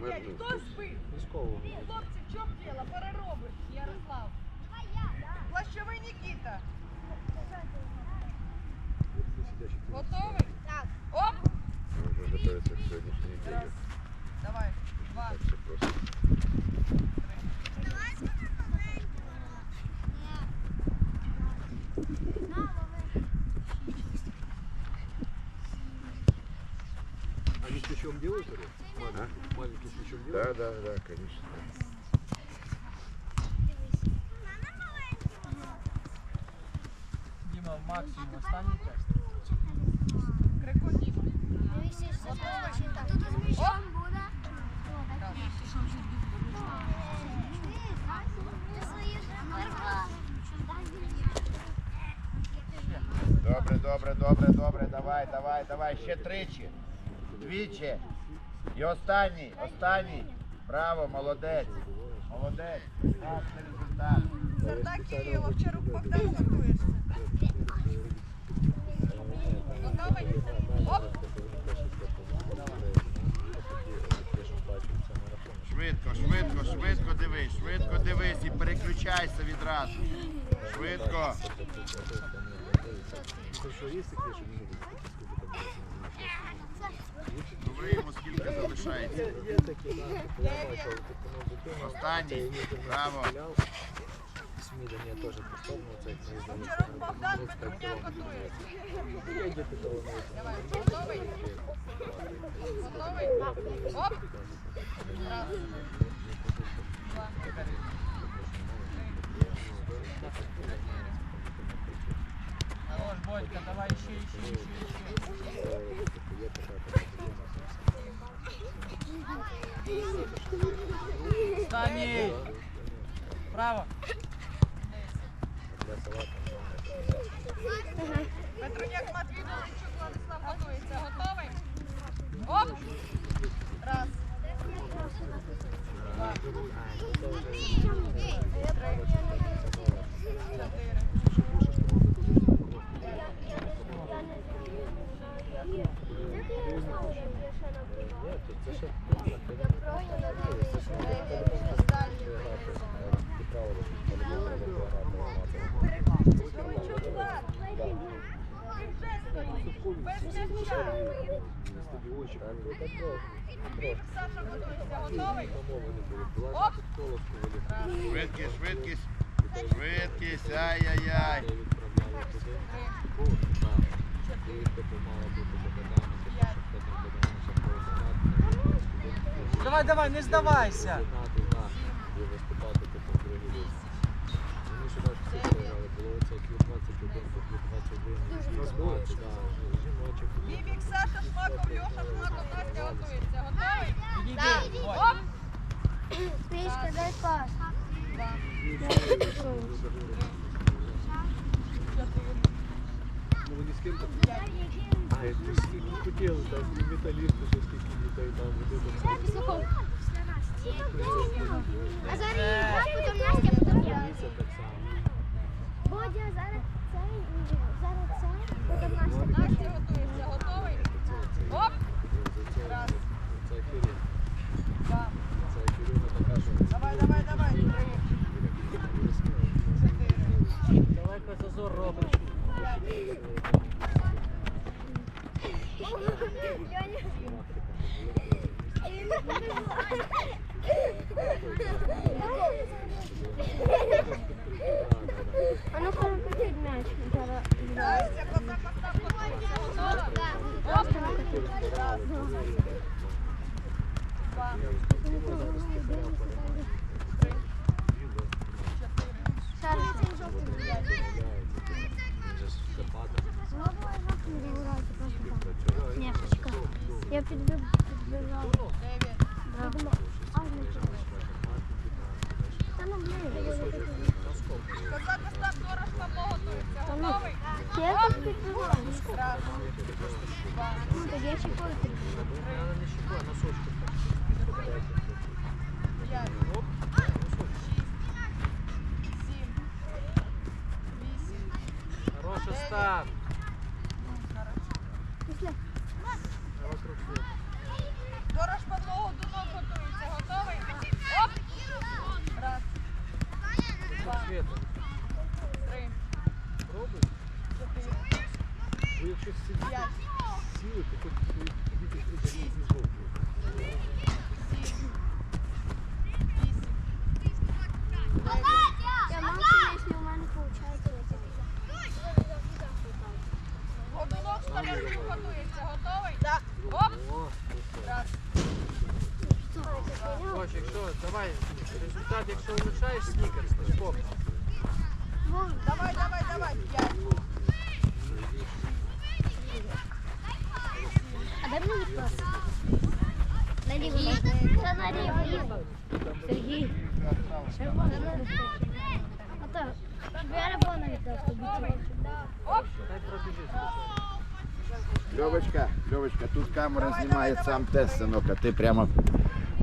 Блядь, хто спить? Військового. Хлопці, в чому діло? Переробиш, Ярослав. Плащовий Нікіта. Готовий? Так. Оп! Вже готується к сьогоднішній Раз. Давай. Два. Так все просто. Они с мячом делают или? Маленький, маленький с мячом Да, делают? да, да, конечно. Діма, максимум останній тест. Крикотімо. Добре, добре, добре, добре. Давай, давай, давай. Ще тричі. Двічі. І останній, останній. Браво, молодець. Молодець. Прекрасний результат. Сардак Кирило, Овчарук Богдан готуєшся. Готовий? Оп! Швидко, швидко, швидко дивись, швидко дивись і переключайся відразу. Швидко. Петруняк готується. Я йду до того навіть. Давай, готовий? Готовий? Оп! Раз. Два. Хорош, Бодька, давай ще, ще, ще, ще. Останній. Право. Петруняк Матвій Волинчук Владислав готується. Готовий? Оп! Раз. Два. Три. Чотири. Ні, тут це ще Останній. Шевчук Влад. Ти вже стоїш. Без м'яча. Саша готується. Готовий? Оп! Швидкість, швидкість. Ай-яй-яй. Давай, давай, не здавайся. Бібік Саша Шмаков, Льоша Шмаков, Настя готується. Готовий? Підійди. Бодь. Оп! Мишка, дай пас. Два. Чотири. Ну вони з ким-то. А, я ж скільки хотів, так, і металісти, що скільки літають там, вот это. А зараз я, потім Настя, потім я. Це так само. Бодя, зараз цей, зараз цей, потім Настя. Настя готується. Готовий? Оп! Раз. Це Кирил. Два. Це Кирилла така, що Давай, давай, давай. Три. Чотири. Далеко зазор робиш. А ну покрутить м'яч. Зараз. Настя, Козак, Остап готується. Готова? Оп! Раз. Два. Три. Чотири. П'ять. він же ж в Карпатах. Ні, почекай. Я підбив, підбивав. Дев'ять. Будемо. А, ну, Та ну, блин. Козак, Остап, Дорож, Павло готується. Готовий? Я тут підбивав. Раз. Два. Ну, так я ще Давай, результат, якщо улучшаєш, снікерс, то спок. давай, давай, давай. П'ять, А де мені клас? На ліву. Це на ліву. Сергій. Ото, Вера Бона віддав оп! Дай пробіжись. Льовочка, Льовочка, тут камера знімає сам тест, синок, а ти прямо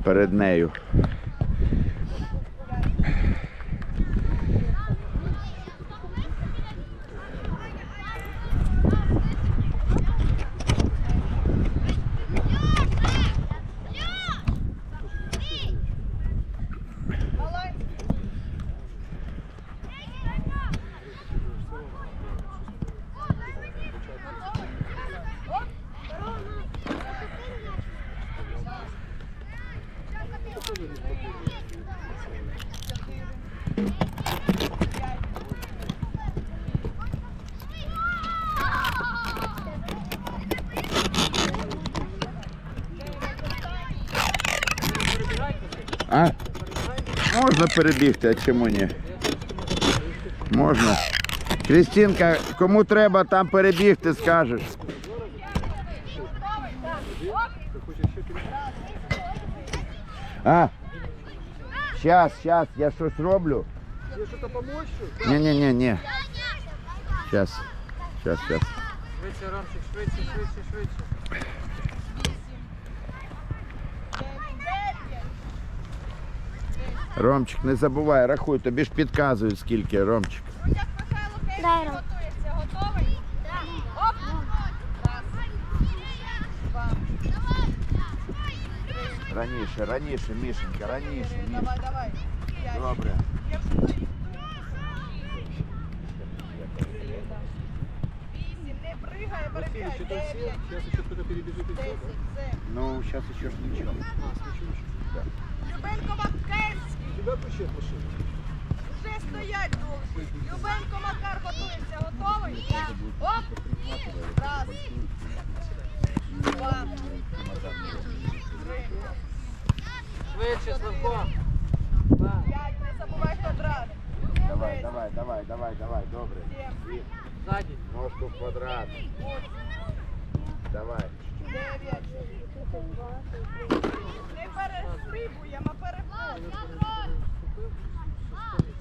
перед нею. А? Можна перебігти, а чому ні? Можна. Крістінка, кому треба там перебігти, скажеш. А? Щас, щас, я щось роблю. Тебе що-то помочь? що? Ні-ні-ні-ні. Щас. Щас, щас. Швидше, Ромчик, швидше, швидше, швидше. Ромчик, не забувай, рахуй, тобі ж підказують скільки, Ромчик. Рудяк Михайло Кейсі Дай, Ром. готується. Готовий? Оп! Раз, два, Раніше, раніше, Мішенька, раніше. Міш. Давай, давай. П'ять. Добре. Я вже тут. Вісім, не пригай, бери Василий, п'ять. там все? Дев'ять, Сейчас еще кто-то перебежит и все, десять, да? Ну, зараз ще ж нічого. А, свечу еще. Да. Любенко Макарський. Сюда ключи от. Вже стоять довші. Любенко Макар готується. Готовий? Так. Оп! Раз. Два. Три. Швидше, Славко. П'ять. Не забувай квадрат. Давай, давай, давай, давай, давай, добре. Сім. Ззаді. Ножку в квадрат. Давай. Дев'ять. Не перестрибуємо, а переходимо.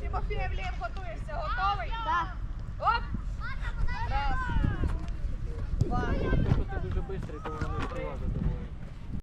Тимофієв Лєв готуєшся. Готовий? Так. Оп! Раз. Два. Якщо ти дуже швидкий, то воно не.